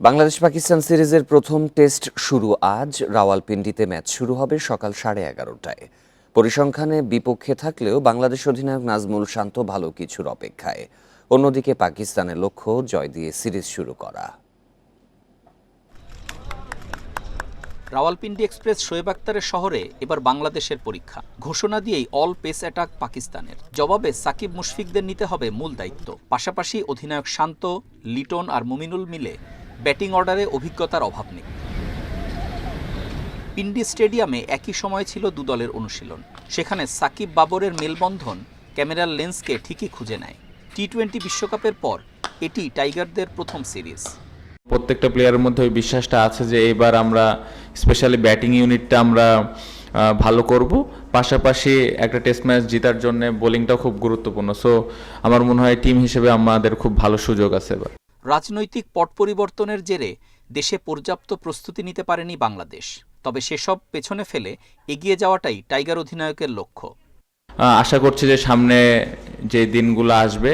বাংলাদেশ পাকিস্তান সিরিজের প্রথম টেস্ট শুরু আজ। রাওয়ালপিন্ডিতে ম্যাচ শুরু হবে সকাল সাড়ে এগারোটায়। পরিসংখ্যানে বিপক্ষে থাকলেও বাংলাদেশ অধিনায়ক নাজমুল শান্ত ভালো কিছুর অপেক্ষায়। অন্যদিকে পাকিস্তানের লক্ষ্য জয় দিয়ে সিরিজ শুরু করা। রাওয়ালপিন্ডি এক্সপ্রেস শোয়েব আক্তারের শহরে এবার বাংলাদেশের পরীক্ষা। ঘোষণা দিয়েই অল পেস অ্যাটাক পাকিস্তানের। জবাবে সাকিব মুশফিকদের নিতে হবে মূল দায়িত্ব। পাশাপাশি অধিনায়ক শান্ত, লিটন আর মুমিনুল মিলে ব্যাটিং অর্ডারে অভিজ্ঞতার অভাব নেই। পিন্ডি স্টেডিয়ামে একই সময় ছিল দু দলের অনুশীলন। সেখানে সাকিব বাবরের মেলবন্ধন ক্যামেরার লেন্সকে ঠিকই খুঁজে নেয়। টি টোয়েন্টি বিশ্বকাপের পর এটি টাইগারদের প্রথম সিরিজ। প্রত্যেকটা প্লেয়ারের মধ্যে ওই বিশ্বাসটা আছে যে এবার আমরা স্পেশালি ব্যাটিং ইউনিটটা আমরা ভালো করব। পাশাপাশি একটা টেস্ট ম্যাচ জেতার জন্য বোলিংটাও খুব গুরুত্বপূর্ণ। সো আমার মনে হয় টিম হিসেবে আমাদের খুব ভালো সুযোগ আছে এবার। রাজনৈতিক পট পরিবর্তনের জেরে দেশে পর্যাপ্ত প্রস্তুতি নিতে পারেনি বাংলাদেশ। তবে সেসব পেছনে ফেলে এগিয়ে যাওয়াটাই টাইগার অধিনায়কের লক্ষ্য। আশা করছি যে সামনে যে দিনগুলো আসবে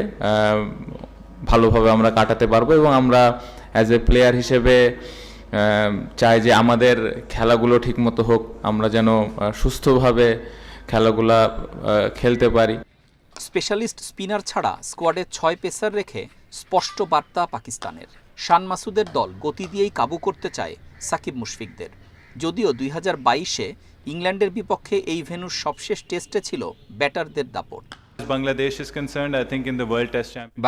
ভালোভাবে আমরা কাটাতে পারব এবং আমরা অ্যাজ এ প্লেয়ার হিসেবে চাই যে আমাদের খেলাগুলো ঠিকমতো হোক, আমরা যেন সুস্থভাবে খেলাগুলা খেলতে পারি। স্পেশালিস্ট স্পিনার ছাড়া স্কোয়াডে ছয় পেসার রেখে স্পষ্ট বার্তা পাকিস্তানের। শান মাসুদের দল গতি দিয়েই কাবু করতে চায় সাকিব মুশফিকদের। যদিও দুই হাজার বাইশে ইংল্যান্ডের বিপক্ষে এই ভেন্যুর সবশেষ টেস্টে ছিল ব্যাটারদের দাপট।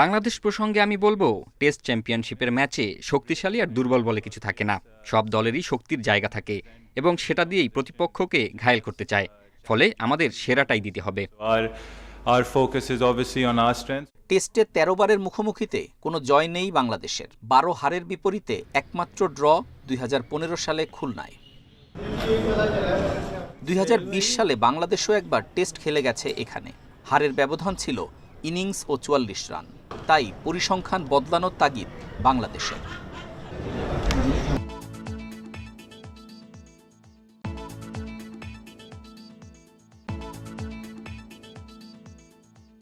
বাংলাদেশ প্রসঙ্গে আমি বলব টেস্ট চ্যাম্পিয়নশিপের ম্যাচে শক্তিশালী আর দুর্বল বলে কিছু থাকে না। সব দলেরই শক্তির জায়গা থাকে এবং সেটা দিয়েই প্রতিপক্ষকে ঘায়েল করতে চায়। ফলে আমাদের সেরাটাই দিতে হবে। Our, our focus is obviously on our strengths. টেস্টে তেরো বারের মুখোমুখিতে কোনো জয় নেই বাংলাদেশের। বারো হারের বিপরীতে একমাত্র ড্র দুই হাজার পনেরো সালে খুলনায়। দুই হাজার বিশ সালে বাংলাদেশও একবার টেস্ট খেলে গেছে এখানে। হারের ব্যবধান ছিল ইনিংস ও চুয়াল্লিশ রান। তাই পরিসংখ্যান বদলানোর তাগিদ বাংলাদেশের।